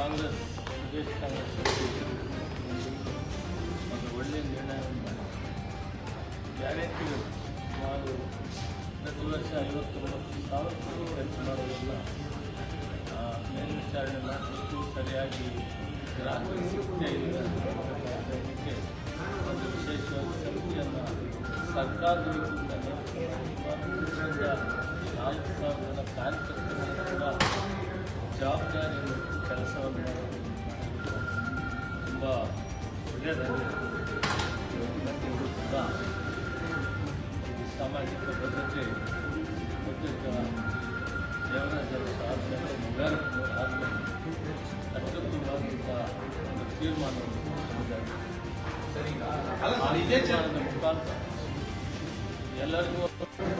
ಕಾಂಗ್ರೆಸ್ ಪ್ರದೇಶ ಕಾಂಗ್ರೆಸ್ ಒಂದು ಒಳ್ಳೆಯ ನಿರ್ಣಯವನ್ನು ಗ್ಯಾರಂಟಿಗಳು. ಸುಮಾರು ಪ್ರತಿ ವರ್ಷ ಐವತ್ತು ಸಾವಿರ ಕೋಟಿ ಖರ್ಚು ಮಾಡೋದನ್ನು ಆ, ಮೇಲ್ವಿಚಾರಣೆ ಮಾಡಬೇಕು ಸರಿಯಾಗಿ ಗ್ರಾಹಕರಿಗೆ ಸಿಗ್ತಾ ಇಲ್ಲ. ಅನ್ನೋದಕ್ಕೆ ಒಂದು ವಿಶೇಷವಾದ ಸಮಿತಿಯನ್ನು ಸರ್ಕಾರದ ನಾಲ್ಕು ಸಾವಿರದ ಜನ ಕಾರ್ಯಕರ್ತರು ಕೂಡ ಮಾಡೋದು ತುಂಬ ಒಳ್ಳೆಯದಾಗಿದೆ ಇವರು ಕೂಡ ಸಾಮಾಜಿಕ ಭದ್ರತೆ ಮತ್ತು ದೇವರಾಜರ ಸಾಧನೆ ಮುಗಾರಪ್ಪನವರ ಆದ್ಮೇಲೆ ಅತ್ಯುತ್ತಮವಾದಂಥ ಒಂದು ತೀರ್ಮಾನವನ್ನು ತೀರ್ಮಾನದ ಎಲ್ಲರಿಗೂ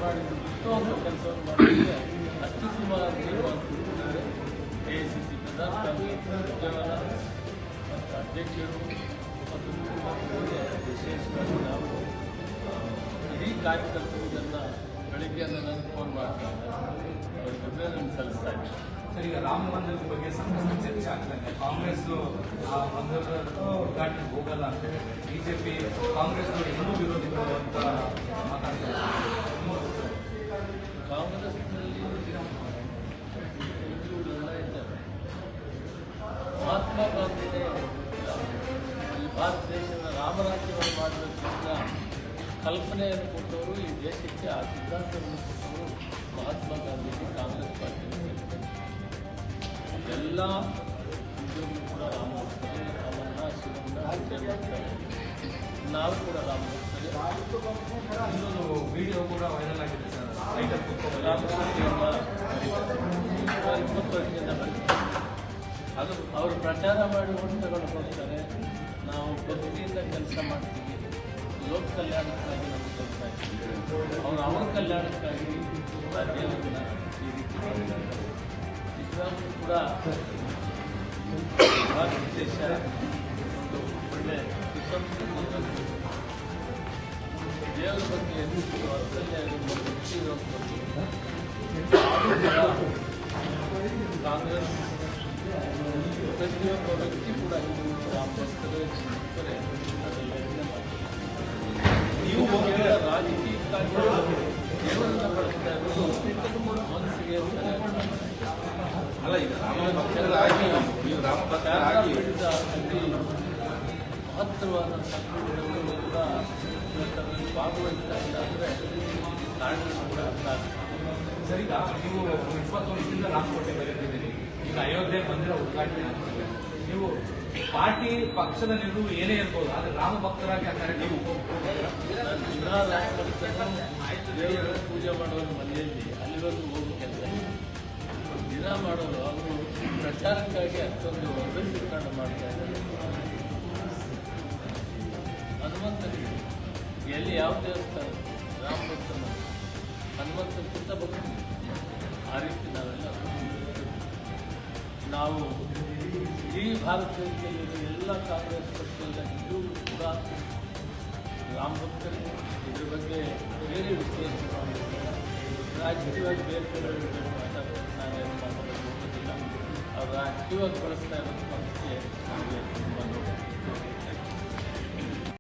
ಮಾಡಿ ಉತ್ತಮ ಕೆಲಸವನ್ನು ಮಾಡಿದ್ರೆ ಅತ್ಯುತ್ತಮವಾದ ಕಾರ್ಯಕರ್ತರು ಇದನ್ನು ಬೆಳಿಗ್ಗೆ ನನಗೆ ಫೋನ್ ಮಾಡ್ತಾ ಇದ್ದೆ ಅಭಿನಂದನೆ ಸಲ್ಲಿಸ್ತಾ ಇದ್ದೀನಿ. ಸರ್ ಈಗ ರಾಮ ಮಂದಿರದ ಬಗ್ಗೆ ಸಾಕಷ್ಟು ಚರ್ಚೆ ಆಗ್ತಾ ಇದೆ. ಕಾಂಗ್ರೆಸ್ ಆ ಮಂದಿರದ ಉದ್ಘಾಟನೆ ಹೋಗಲ್ಲ ಅಂತ ಹೇಳಿದ್ರೆ. ಬಿಜೆಪಿ ಕಾಂಗ್ರೆಸ್ ಇನ್ನೂ ವಿರೋಧಿಗಳು ಅಂತ ಮಾತಾಡ್ತಾರೆ ಕಾಂಗ್ರೆಸ್ನಲ್ಲಿ ಇದ್ದಾರೆ. ಮಹಾತ್ಮ ಗಾಂಧಿನೇ ಈ ಭಾರತ ದೇಶದ ರಾಮರಾಜ್ಯವನ್ನು ಮಾಡಬೇಕಂತ ಕಲ್ಪನೆಯನ್ನು ಕೊಟ್ಟವರು ಈ ದೇಶಕ್ಕೆ ಆ ಸಿದ್ಧಾಂತವನ್ನು ಕೊಟ್ಟವರು ಮಹಾತ್ಮ ಗಾಂಧೀಜಿ ಕಾಂಗ್ರೆಸ್ ಪಾರ್ಟಿ ಎಲ್ಲ ಹಿಂದೂಗಳು ಕೂಡ ರಾಮ ಭಕ್ತರೇ ವಿಜಯ ಭಕ್ತರೇ. ನಾವು ಕೂಡ ರಾಮ ಭಕ್ತರೇ. ಇನ್ನೊಂದು ವಿಡಿಯೋ ಕೂಡ ವೈರಲ್ ಆಗಿದೆ ಸರ್. ಇಪ್ಪತ್ತು ವರ್ಷದಿಂದ ಬರ್ತಾರೆ. ಅದು ಅವರು ಪ್ರಚಾರ ಮಾಡಿ ಓಟ್ ತಗೊಂಡು ಹೋಗ್ತಾರೆ. ನಾವು ಭಕ್ತಿಯಿಂದ ಕೆಲಸ ಮಾಡ್ತೀವಿ. ಲೋಕ ಕಲ್ಯಾಣಕ್ಕಾಗಿ ನಮ್ಮ ಕೆಲಸ ಆಗ್ತೀವಿ ಅವರು ಅವರ ಕಲ್ಯಾಣಕ್ಕಾಗಿ ರಾಜ್ಯವನ್ನು ಈ ರೀತಿ ಮಾಡಿದ್ದಾರೆ ನಿಜವಾಗ್ಲೂ ಕೂಡ ಭಾರತ ದೇಶ ಒಂದು ಒಳ್ಳೆ ಸುಸಂಸ್ಕೃತ ದೇವರ ಬಗ್ಗೆ ಎಷ್ಟು ವಾತ್ಸಲ್ಯ ಇರುವ ಭಕ್ತಿ ಇರುವಂಥದ್ದು ಆದರೂ ಕೂಡ ಕಾಂಗ್ರೆಸ್ ಪ್ರತಿಯೊಬ್ಬ ವ್ಯಕ್ತಿ ಕೂಡ ಹಿಂದೂ ರಾಮಭಕ್ತರೇ ಶ್ರೀಮಂತರೇ ಅದೆಲ್ಲ ಯೋಚನೆ ಮಾಡ್ತಾರೆ ನೀವು ಕೇವಲ ರಾಜಕೀಯಕ್ಕಾಗಿ ದೇವರನ್ನ ಬಳಸ್ತಾ ಇರೋದು ಮನಸ್ಸಿಗೆ ಅಲ್ಲ ಈಗ ಭಕ್ತರಾಗಿ ನೀವು ರಾಮ ಭಕ್ತರಾಗಿ ಭಾಗವಹಿಸ್ತಾ ಇಲ್ಲ ಅಂದರೆ ಕಾರಣಗಳು ಕೂಡ ಅರ್ಥ ಆಗ್ತದೆ ಸರ್ ನೀವು ಇಪ್ಪತ್ತು ವರ್ಷದಿಂದ ರಾಮಕೋಟೆ ಬರೀತಿದ್ದೀರಿ ಈಗ ಅಯೋಧ್ಯೆ ಮಂದಿರ ಉದ್ಘಾಟನೆ ಆಗ್ತದೆ. ನೀವು ಪಾರ್ಟಿ ಪಕ್ಷದ ನಿಲುವು ಏನೇ ಇರ್ಬೋದು, ಆದ್ರೆ ರಾಮ ಭಕ್ತರಾಗಿ ಆ ಕಾರ್ಯಕ್ರಮ ದಿನ ದೇವರ ಪೂಜೆ ಮಾಡೋರು ಮನೆಯಲ್ಲಿ ಅಲ್ಲಿವರೆಗೂ ಹೋಗೋ ಕೆಲಸ ದಿನ ಮಾಡೋರು ಅವರು ಪ್ರಚಾರಕ್ಕಾಗಿ ಅಷ್ಟೊಂದು ಅಭಿವೃದ್ಧೀಕರಣ ಮಾಡ್ತಾ ಇದ್ದಾರೆ ಹನುಮಂತನಿಗೆ ಎಲ್ಲಿ ಯಾವ ದೇವಸ್ಥಾನ ರಾಮ ಭಕ್ತನ ಹನುಮಂತಕ್ಕಿಂತ ಭಕ್ತಿ ಆ ರೀತಿ ನಾವೆಲ್ಲ ನಾವು ಭಾರತ ದೇಶದಲ್ಲಿರುವ ಎಲ್ಲ ಕಾಂಗ್ರೆಸ್ ಪಕ್ಷದ ಇದು ಕೂಡ ರಾಮ ಭಕ್ತರು ಇದ್ರ ಬಗ್ಗೆ ಬೇರೆ ವಿಶ್ಲೇಷಣೆ ರಾಜಕೀಯವಾಗಿ ಬೇರೆ ಬೇರೆ ಮಾತಾಡೋದು ಹೋಗೋದಿಲ್ಲ ಅವ್ರು ರಾಜಕೀಯವಾಗಿ ಬಳಸ್ತಾ ಇರೋದು ಪಕ್ಷಕ್ಕೆ ನಮಗೆ ತುಂಬ ನೋವು